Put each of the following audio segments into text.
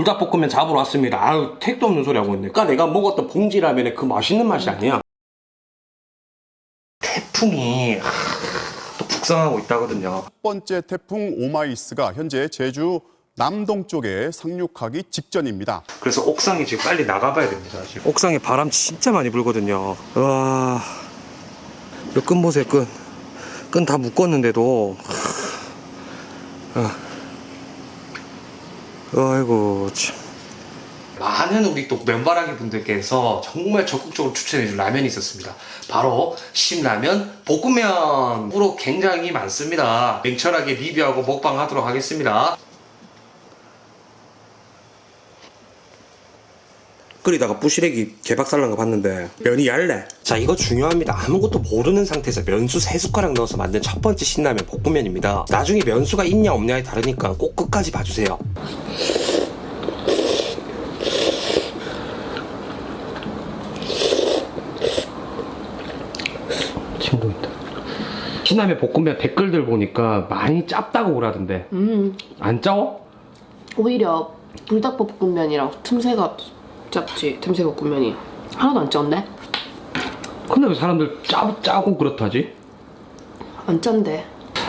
불닭볶음면 잡으러 왔습니다. 아유, 택도 없는 소리 하고 있네. 그니까 내가 먹었던 봉지라면의 그 맛있는 맛이 아니야. 태풍이 하, 또 북상하고 있다거든요. 첫 번째 태풍 오마이스가 현재 제주 남동쪽에 상륙하기 직전입니다. 그래서 옥상에 지금 빨리 나가봐야 됩니다. 지금. 옥상에 바람 진짜 많이 불거든요. 와, 이 끈 보세요, 끈. 끈 다 묶었는데도. 아. 아이고, 참. 많은 우리 또 면바라기 분들께서 정말 적극적으로 추천해준 라면이 있었습니다. 바로 신라면 볶음면으로 굉장히 많습니다. 냉철하게 리뷰하고 먹방하도록 하겠습니다. 끓이다가 부시래기 개박살난 거 봤는데 면이 얇네. 자 이거 중요합니다. 아무것도 모르는 상태에서 면수 3숟가락 넣어서 만든 첫 번째 신라면 볶음면입니다. 나중에 면수가 있냐 없냐에 다르니까 꼭 끝까지 봐주세요. 친구 있다. 신라면 볶음면 댓글들 보니까 많이 짭다고 그러던데. 음, 안 짜워? 오히려 불닭볶음면이랑 틈새가 짭지. 틈새 볶음면이 하나도 안 짠데? 근데 왜 사람들 짜, 짜고 그렇다지? 안 짠데.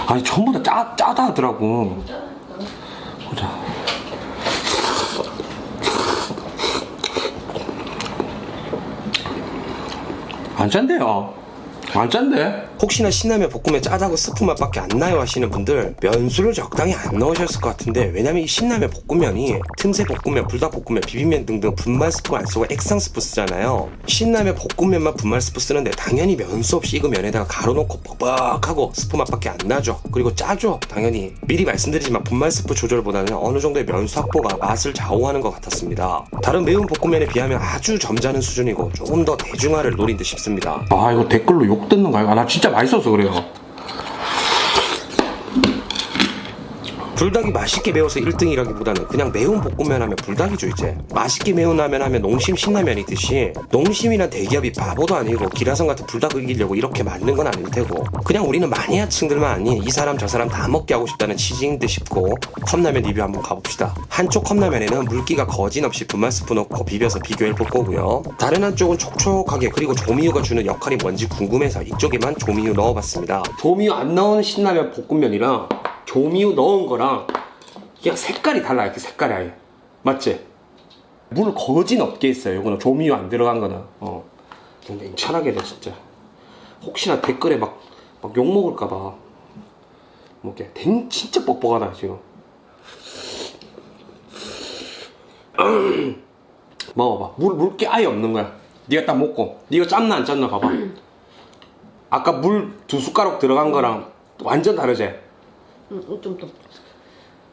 아니 전부 다 짜, 짜다 하더라고 보자 안 짠데요 안 짠데? 혹시나 신라면 볶음면 짜다고 스프 맛밖에 안 나요 하시는 분들 면수를 적당히 안 넣으셨을 것 같은데 왜냐면 이 신라면 볶음면이 틈새 볶음면, 불닭볶음면, 비빔면 등등 분말 스프가 안 쓰고 액상 스프 쓰잖아요. 신라면 볶음면만 분말 스프 쓰는데 당연히 면수 없이 이거 면에다가 가로 넣고 뻑뻑하고 스프 맛밖에 안 나죠. 그리고 짜죠 당연히. 미리 말씀드리지만 분말 스프 조절보다는 어느 정도의 면수 확보가 맛을 좌우하는 것 같았습니다. 다른 매운 볶음면에 비하면 아주 점잖은 수준이고 조금 더 대중화를 노린 듯 싶습니다. 아 이거 댓글로 욕 듣는 거 아니야? 나 진짜 맛있어서 그래요 불닭이 맛있게 매워서 1등이라기보다는 그냥 매운 볶음면 하면 불닭이죠 이제. 맛있게 매운 라면 하면 농심 신라면이듯이 농심이나 대기업이 바보도 아니고 기라성 같은 불닭 이기려고 이렇게 만든 건 아닐 테고 그냥 우리는 마니아층들만 아닌 이 사람 저 사람 다 먹게 하고 싶다는 취지인 듯 싶고 컵라면 리뷰 한번 가봅시다. 한쪽 컵라면에는 물기가 거진없이 분말 스프 넣고 비벼서 비교해 볼 거고요. 다른 한쪽은 촉촉하게 그리고 조미유가 주는 역할이 뭔지 궁금해서 이쪽에만 조미유 넣어봤습니다. 조미유 안 넣은 신라면 볶음면이랑 조미유 넣은 거랑 그냥 색깔이 달라 이렇게 색깔이 아예. 맞지? 물 거진 없게 했어요 이거는. 조미유 안 들어간 거는. 어. 근데 냉철하게 돼 진짜. 혹시나 댓글에 막 막 욕 먹을까봐. 뭐 이렇게 댕 진짜 뻑뻑하다 지금. 먹어봐. 물 물기 아예 없는 거야. 네가 딱 먹고. 네가 짠나 안 짠나 봐봐. 아까 물 두 숟가락 들어간 거랑 완전 다르지 음, 좀 더.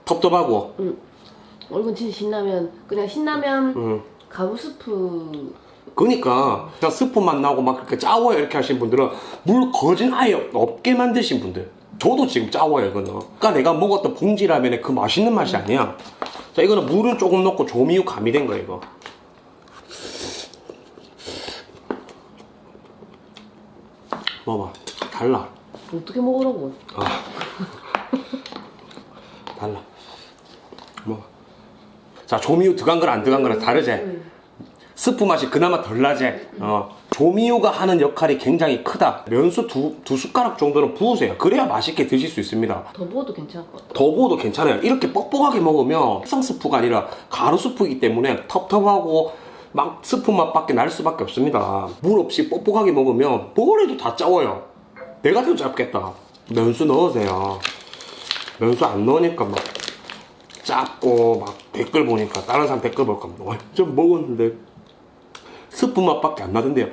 텁텁하고 어, 이건 진짜 신라면. 그냥 신라면 응. 가루 스프. 그니까 그냥 스프 맛 나고 막 그렇게 짜워요 이렇게 하시는 분들은 물 거진 아예 없- 없게 만드신 분들 저도 지금 짜워요 이거는 그러니까 내가 먹었던 봉지라면의 그 맛있는 맛이 아니야 자 이거는 물을 조금 넣고 조미유 가미된 거야 이거 먹어봐 달라 어떻게 먹으라고? 달라. 뭐. 자 조미유 들어간 거랑 안 들어간 거랑 다르지? 스프 맛이 그나마 덜 나지? 어. 조미유가 하는 역할이 굉장히 크다. 면수 두, 두 숟가락 정도는 부으세요. 그래야 맛있게 드실 수 있습니다. 더 부어도 괜찮을 것 같아. 더 부어도 괜찮아요. 이렇게 뻑뻑하게 먹으면 색상 스프가 아니라 가루 스프이기 때문에 텁텁하고 막 스프 맛밖에 날 수밖에 없습니다. 물 없이 뻑뻑하게 먹으면 뭘 해도 다 짜워요. 내가 더 짧겠다. 면수 넣으세요 면수 안 넣으니까 막 짭고 막 댓글 보니까 다른 사람 댓글 볼까 완전 먹었는데 스프 맛밖에 안 나던데요.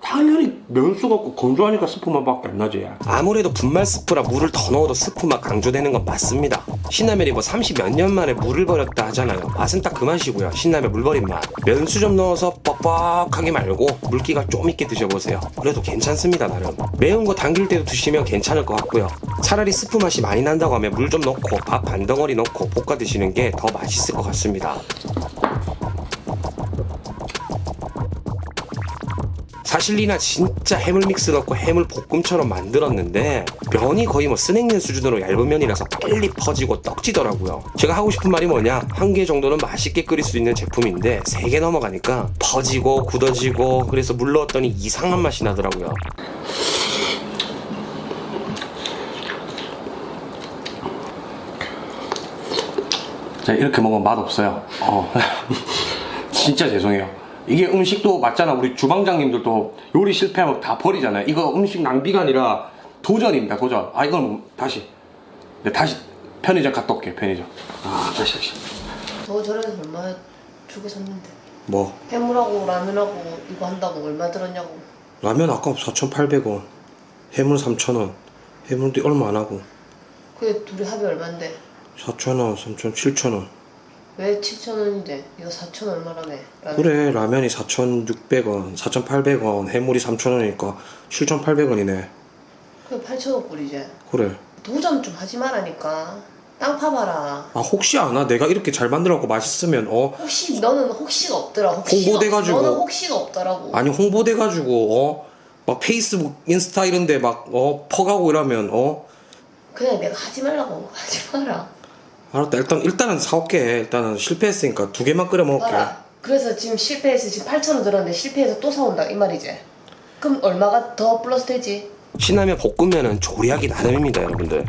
당연히 면수가 없고 건조하니까 스프 맛밖에 안 나지. 아무래도 분말 스프라 물을 더 넣어도 스프 맛 강조되는 건 맞습니다. 신라면이 뭐 30 몇 년 만에 물을 버렸다 하잖아요. 맛은 딱 그 맛이고요. 신라면 물 버린 맛. 면수 좀 넣어서 뻑뻑하게 말고 물기가 좀 있게 드셔보세요. 그래도 괜찮습니다 나름. 매운 거 당길 때도 드시면 괜찮을 것 같고요. 차라리 스프 맛이 많이 난다고 하면 물 좀 넣고 밥 반 덩어리 넣고 볶아 드시는 게 더 맛있을 것 같습니다. 사실 리나 진짜 해물 믹스 넣고 해물 볶음처럼 만들었는데 면이 거의 뭐 스낵면 수준으로 얇은 면이라서 빨리 퍼지고 떡지더라고요. 제가 하고 싶은 말이 뭐냐 한 개 정도는 맛있게 끓일 수 있는 제품인데 세 개 넘어가니까 퍼지고 굳어지고 그래서 물 넣었더니 이상한 맛이 나더라고요. 자 이렇게 먹으면 맛없어요. 어. 진짜 죄송해요. 이게 음식도 맞잖아. 우리 주방장님들도 요리 실패하면 다 버리잖아요. 이거 음식 낭비가 아니라 도전입니다. 도전. 아 이건 다시 네, 다시 편의점 갔다 올게. 편의점. 아 다시 다시. 저 저래서 얼마 주고 샀는데 뭐 해물하고 라면하고 이거 한다고 얼마 들었냐고 라면 아까 4,800원, 해물 3,000원, 해물도 얼마 안 하고 그게 둘이 합이 얼만데 4,000원, 3,000원, 7,000원. 왜 7,000원인데? 이거 4,000 얼마라며? 라면. 그래 라면이 4,600원, 4,800원, 해물이 3,000원이니까 7,800원이네. 그게 8,000원 꼴이지 그래. 도전 좀 하지 말라니까. 땅 파봐라. 아 혹시 아나? 내가 이렇게 잘 만들어갖고 맛있으면 어? 혹시 너는 혹시가 없더라. 혹시가 홍보돼가지고. 없- 너는 혹시가 없더라고. 아니 홍보돼 가지고 어 막 페이스북 인스타 이런데 막 어? 퍼가고 이러면 어? 그냥 내가 하지 말라고. 하지 마라 알았다. 일단 일단은 사올게. 일단은 실패했으니까 두 개만 끓여 먹을게. 봐라. 그래서 지금 실패해서 지금 8,000원 들었는데 실패해서 또 사온다. 이 말이지. 그럼 얼마가 더 플러스 되지? 신라면 볶음면은 조리하기 나름입니다 여러분들